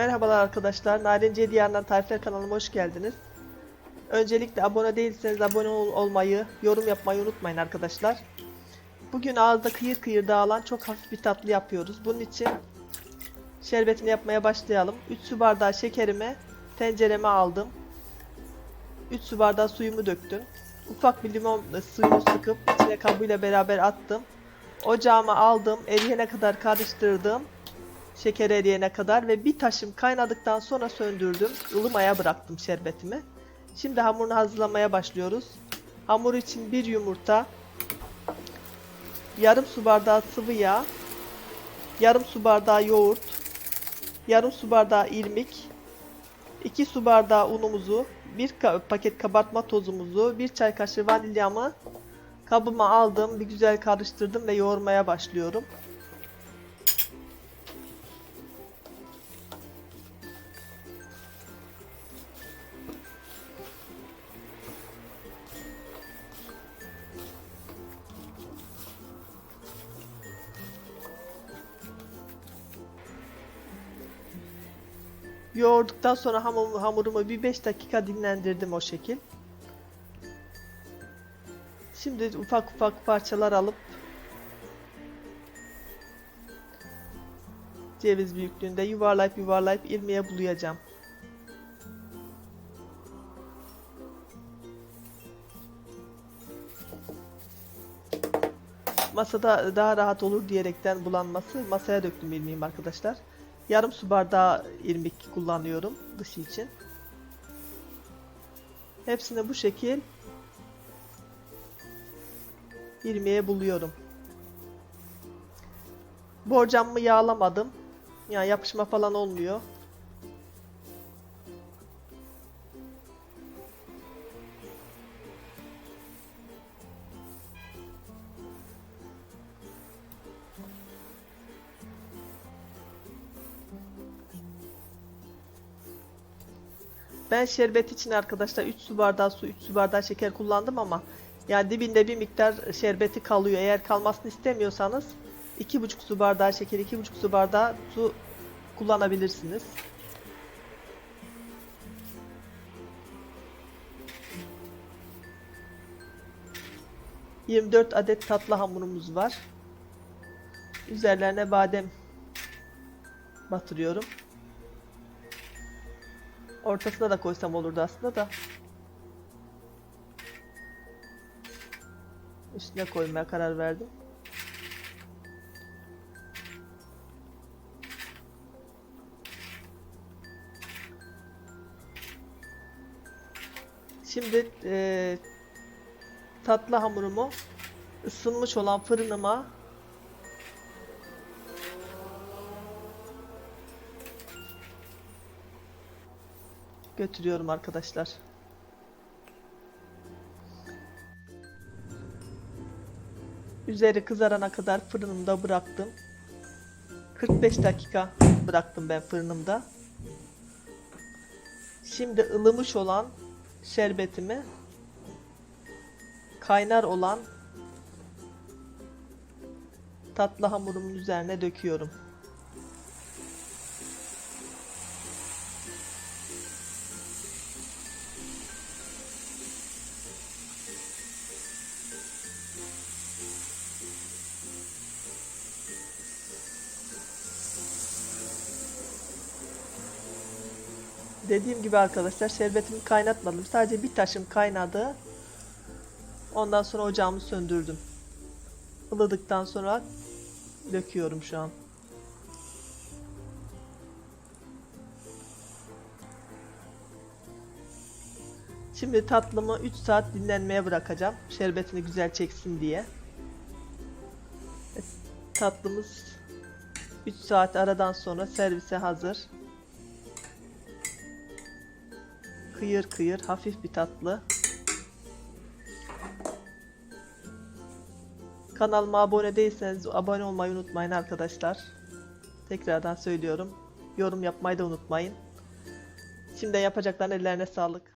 Merhabalar arkadaşlar. Narenciye Diyarından Tarifler kanalıma hoş geldiniz. Öncelikle abone değilseniz abone ol- olmayı, yorum yapmayı unutmayın arkadaşlar. Bugün ağızda kıyır kıyır dağılan çok hafif bir tatlı yapıyoruz. Bunun için şerbetini yapmaya başlayalım. 3 su bardağı şekerimi tencereme aldım. 3 su bardağı suyumu döktüm. Ufak bir limon suyunu sıkıp içine kabuğuyla beraber attım. Ocağıma aldım. Eriyene kadar karıştırdım. Şeker eriyene kadar ve bir taşım kaynadıktan sonra söndürdüm. ılımaya bıraktım şerbetimi. Şimdi hamurunu hazırlamaya başlıyoruz. Hamur için bir yumurta, yarım su bardağı sıvı yağ, yarım su bardağı yoğurt, yarım su bardağı irmik, 2 su bardağı unumuzu, bir ka- paket kabartma tozumuzu, bir çay kaşığı vanilyamı kabıma aldım. Bir güzel karıştırdım ve yoğurmaya başlıyorum. Yoğurduktan sonra hamur, hamurumu bir 5 dakika dinlendirdim o şekil. Şimdi ufak ufak parçalar alıp ceviz büyüklüğünde yuvarlayıp yuvarlayıp ilmeğe bulayacağım. Masada daha rahat olur diyerekten bulanması masaya döktüm ilmeğimi arkadaşlar. Yarım su bardağı irmik kullanıyorum dışı için. Hepsini bu şekil irmiğe buluyorum. Borcamımı yağlamadım. Yani yapışma falan olmuyor. Ben şerbet için arkadaşlar 3 su bardağı su, 3 su bardağı şeker kullandım ama yani dibinde bir miktar şerbeti kalıyor. Eğer kalmasını istemiyorsanız 2,5 su bardağı şeker, 2,5 su bardağı su kullanabilirsiniz. ...24 adet tatlı hamurumuz var. Üzerlerine badem batırıyorum. Ortasına da koysam olurdu aslında da. Üstüne koymaya karar verdim. Şimdi eee, tatlı hamurumu ısınmış olan fırınıma götürüyorum arkadaşlar. Üzeri kızarana kadar fırınımda bıraktım. 45 dakika bıraktım ben fırınımda. Şimdi ılımış olan şerbetimi kaynar olan tatlı hamurumun üzerine döküyorum. Dediğim gibi arkadaşlar şerbetimi kaynatmadım. Sadece bir taşım kaynadı. Ondan sonra ocağımı söndürdüm. Ilıdıktan sonra döküyorum şu an. Şimdi tatlımı 3 saat dinlenmeye bırakacağım. Şerbetini güzel çeksin diye. Tatlımız 3 saat aradan sonra servise hazır. Kıyır kıyır hafif bir tatlı. Kanalıma abone değilseniz abone olmayı unutmayın arkadaşlar. Tekrardan söylüyorum. Yorum yapmayı da unutmayın. Şimdi yapacakların ellerine sağlık.